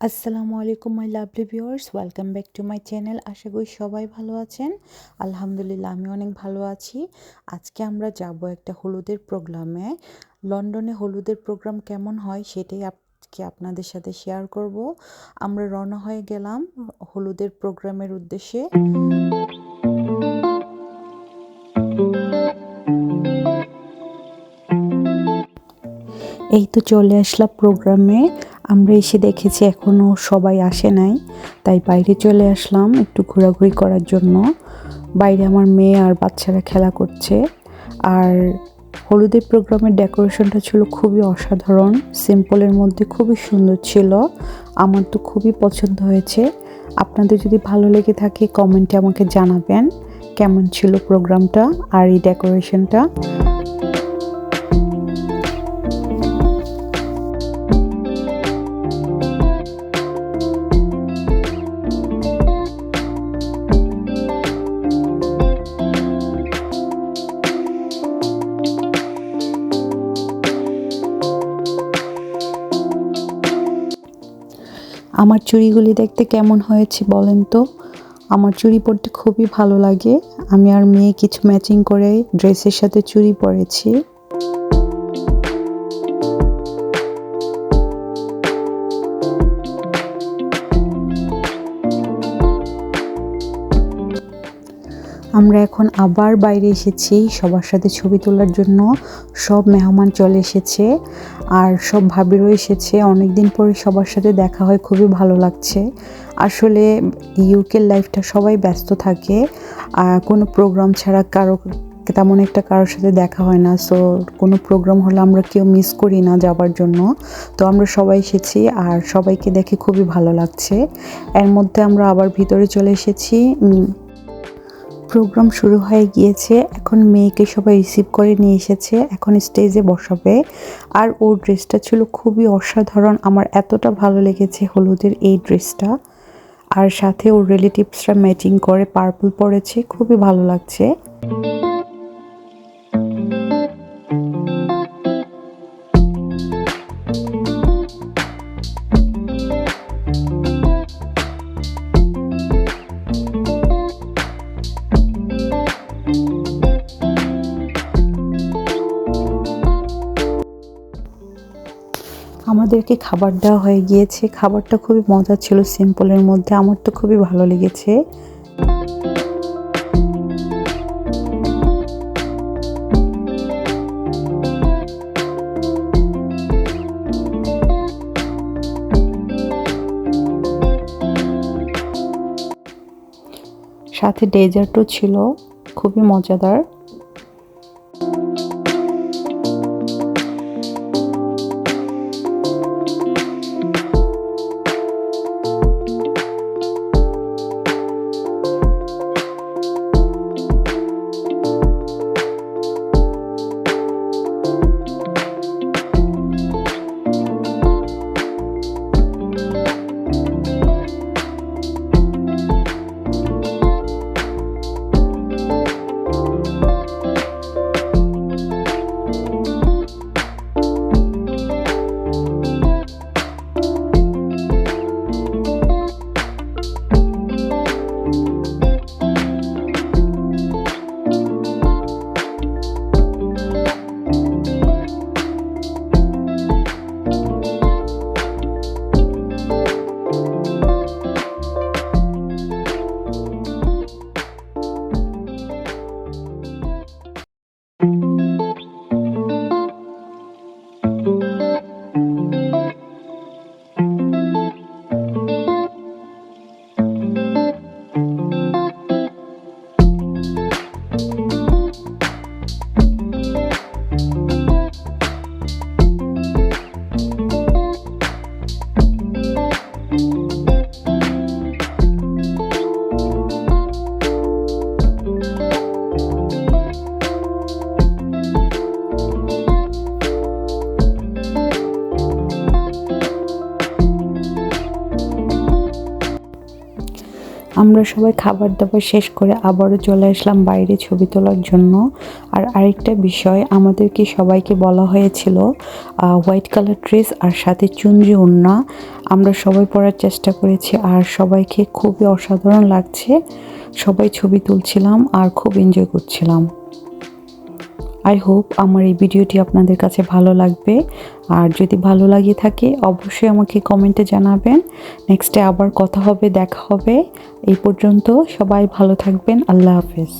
আসসালামু আলাইকুম my lovely viewers welcome back to my channel আশা করি সবাই ভালো আছেন। আলহামদুলিল্লাহ, আমি অনেক ভালো আছি। আজকে আমরা যাব একটা হলুদের প্রোগ্রামে লন্ডনে হলুদের প্রোগ্রাম কেমন হয় সেটাই আজকে আপনাদের সাথে শেয়ার করব। আমরা রওনা হয়ে গেলাম হলুদের প্রোগ্রামের উদ্দেশ্যে। এই তো চলে আসলাম প্রোগ্রামে আমরা এসে দেখেছি এখনও সবাই আসে নাই, তাই বাইরে চলে আসলাম একটু ঘোরাঘুরি করার জন্য। বাইরে আমার মেয়ে আর বাচ্চারা খেলা করছে। আর হলুদের প্রোগ্রামের ডেকোরেশনটা ছিল খুবই অসাধারণ, সিম্পলের মধ্যে খুবই সুন্দর ছিল, আমার তো খুবই পছন্দ হয়েছে। আপনাদের যদি ভালো লেগে থাকে কমেন্টে আমাকে জানাবেন কেমন ছিল প্রোগ্রামটা আর এই ডেকোরেশনটা। আমার চুড়িগুলি দেখতে কেমন হয়েছে বলেন তো? আমার চুড়ি পরতে খুবই ভালো লাগে। আমি আর মেয়ে কিছু ম্যাচিং করে ড্রেসের সাথে চুড়ি পরেছি। আমরা এখন আবার বাইরে এসেছি। সবার সাথে ছবি তোলার জন্য সব মেহমান চলে এসেছে আর সব ভাবিরও এসেছে। অনেক দিন পরে সবার সাথে দেখা হয়, খুবই ভালো লাগছে। আসলে ইউকের লাইফটা সবাই ব্যস্ত থাকে আর কোনো প্রোগ্রাম ছাড়া কারও তেমন একটা কারোর সাথে দেখা হয় না। সো কোনো প্রোগ্রাম হলে আমরা কেউ মিস করি না যাবার জন্য। তো আমরা সবাই এসেছি আর সবাইকে দেখে খুবই ভালো লাগছে। এর মধ্যে আমরা আবার ভিতরে চলে এসেছি। প্রোগ্রাম শুরু হয়ে গিয়েছে। এখন মেয়েকে সবাই রিসিভ করে নিয়ে এসেছে। এখন স্টেজে বসাবে। আর ওর ড্রেসটা ছিল খুবই অসাধারণ। আমার এতটা ভালো লেগেছে হলুদের এই ড্রেসটা আর সাথে ওর রিলেটিভসরা ম্যাচিং করে পার্পল পরেছে। খুবই ভালো লাগছে। আমাদেরকে খাবার দেওয়া হয়ে গিয়েছে। খাবারটা খুবই মজা ছিল সিম্পলের মধ্যে। আমার তো খুবই ভালো লেগেছে। সাথে ডেজার্টও ছিল। খুবই মজাদার। আমরা সবাই খাবার দাবার শেষ করে আবারও চলে আসলাম বাইরে ছবি তোলার জন্য। আর আরেকটা বিষয়, আমাদেরকে সবাইকে বলা হয়েছিল হোয়াইট কালার ড্রেস আর সাথে চুনরি ওড়না। আমরা সবাই পরার চেষ্টা করেছি আর সবাইকে খুবই অসাধারণ লাগছে। সবাই ছবি তুলছিলাম আর খুব এনজয় করছিলাম। আই হোপ আমার এই ভিডিওটি আপনাদের কাছে ভালো লাগবে। আর যদি ভালো লাগিয়ে থাকে, অবশ্যই আমাকে কমেন্টে জানাবেন। নেক্সটে আবার কথা হবে, দেখা হবে। এই পর্যন্ত সবাই ভালো থাকবেন। আল্লাহ হাফেজ।